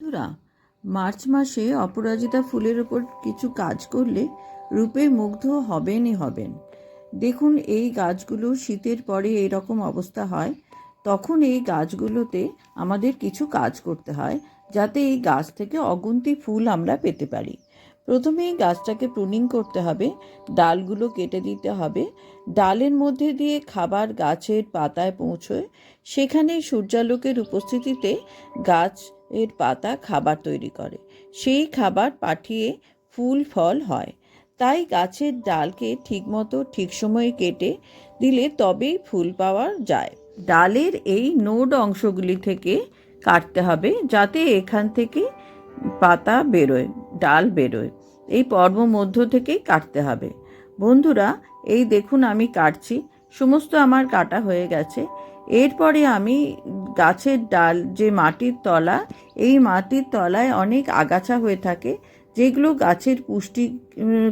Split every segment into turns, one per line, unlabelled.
বন্ধুরা, মার্চ মাসে অপরাজিতা ফুলের উপর কিছু কাজ করলে রূপে মুগ্ধ হবেনই হবেন। দেখুন, এই গাছগুলো শীতের পরে এরকম অবস্থা হয়, তখন এই গাছগুলোতে আমাদের কিছু কাজ করতে হয়, যাতে এই গাছ থেকে অগুন্তি ফুল আমরা পেতে পারি। প্রথমে এই গাছটাকে প্রুনিং করতে হবে, ডালগুলো কেটে দিতে হবে, ডালের মধ্যে দিয়ে খাবার গাছের পাতায় পৌঁছয় সেখানে সূর্যালোকের উপস্থিতিতে গাছ এর পাতা খাবার তৈরি করে। সেই খাবার পাঠিয়ে ফুল ফল হয়। তাই গাছের ডালকে ঠিকমতো ঠিক সময়ে কেটে দিলে তবেই ফুল পাওয়া যায়। ডালের এই নোড অংশগুলি থেকে কাটতে হবে যাতে এখান থেকে পাতা বেরোয়, ডাল বেরোয়। এই পর্ব মধ্য থেকেই কাটতে হবে। বন্ধুরা, এই দেখুন আমি কাটছি। সমস্ত আমার কাটা হয়ে গেছে। এরপরে আমি গাছের ডাল, যে মাটির তলা, এই মাটির তলায় অনেক আগাছা হয়ে থাকে, যেগুলো গাছের পুষ্টি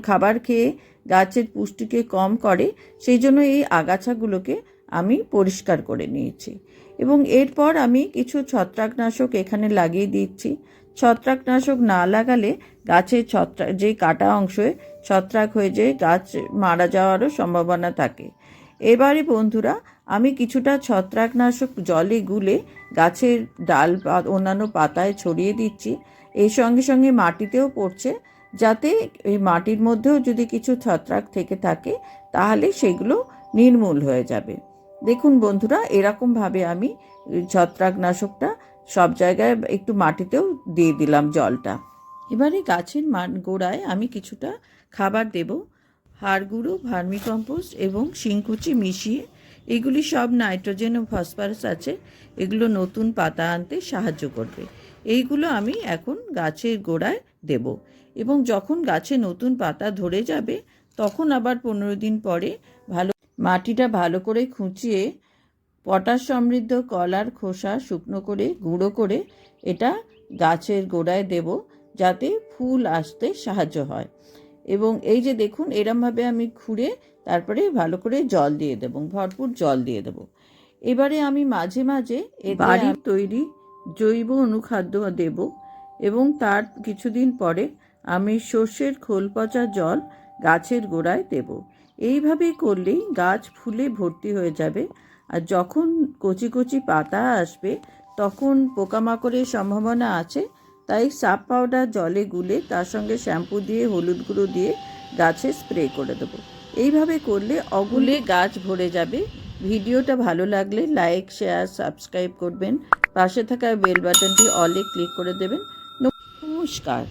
খাবার খেয়ে গাছের পুষ্টিকে কম করে, সেই জন্য এই আগাছাগুলোকে আমি পরিষ্কার করে নিয়েছি। এবং এরপর আমি কিছু ছত্রাকনাশক এখানে লাগিয়ে দিচ্ছি। ছত্রাকনাশক না লাগালে গাছের ছত্রাক যে কাটা অংশে ছত্রাক হয়ে যেয়ে, গাছ মারা যাওয়ারও সম্ভাবনা থাকে। এবারে বন্ধুরা, আমি কিছুটা ছত্রাকনাশক জলে গুলে গাছের ডাল বা অন্যান্য পাতায় ছড়িয়ে দিচ্ছি। এর সঙ্গে সঙ্গে মাটিতেও পড়ছে। যাতে এই মাটির মধ্যেও যদি কিছু ছত্রাক থেকে থাকে, তাহলে সেগুলো নির্মূল হয়ে যাবে। দেখুন বন্ধুরা, এরকমভাবে আমি ছত্রাকনাশকটা সব জায়গায় একটু মাটিতেও দিয়ে দিলাম জলটা। এবারে গাছের মান গোড়ায় আমি কিছুটা খাবার দেব। হাড় গুঁড়ো ভার্মিকম্পোস্ট এবং শিংকুচি মিশিয়ে এগুলি সব নাইট্রোজেন ও ফসফরাস আছে। এগুলো নতুন পাতা আনতে সাহায্য করবে। এইগুলো আমি এখন গাছের গোড়ায় দেব এবং যখন গাছে নতুন পাতা ধরে যাবে, তখন আবার পনেরো দিন পরে ভালো মাটিটা ভালো করে খুঁচিয়ে পটাশ সমৃদ্ধ কলার খোসা শুকনো করে, গুঁড়ো করে এটা গাছের গোড়ায় দেব যাতে ফুল আসতে সাহায্য হয়। এবং এই যে দেখুন এরমভাবে আমি খুঁড়ে তারপরে ভালো করে জল দিয়ে দেবো ভরপুর জল দিয়ে দেবো। এবারে আমি মাঝে মাঝে বাড়ির তৈরি জৈব অনুখাদ্য দেব এবং তার কিছুদিন পরে আমি সর্ষের খোল পচা জল গাছের গোড়ায় দেব। এইভাবেই করলেই গাছ ফুলে ভর্তি হয়ে যাবে আর যখন কচি কচি পাতা আসবে তখন পোকামাকড়ের সম্ভাবনা আছে তাই সাপ পাউডার জলে গুলে তার সঙ্গে শ্যাম্পু দিয়ে, হলুদ গুঁড়ো দিয়ে গাছে স্প্রে করে দেবো। এইভাবে করলে অগুলে গাছ ভরে যাবে। ভিডিওটা ভালো লাগলে লাইক, শেয়ার, সাবস্ক্রাইব করবেন। পাশে থাকা বেল বাটনটি অলে ক্লিক করে দেবেন। নমস্কার।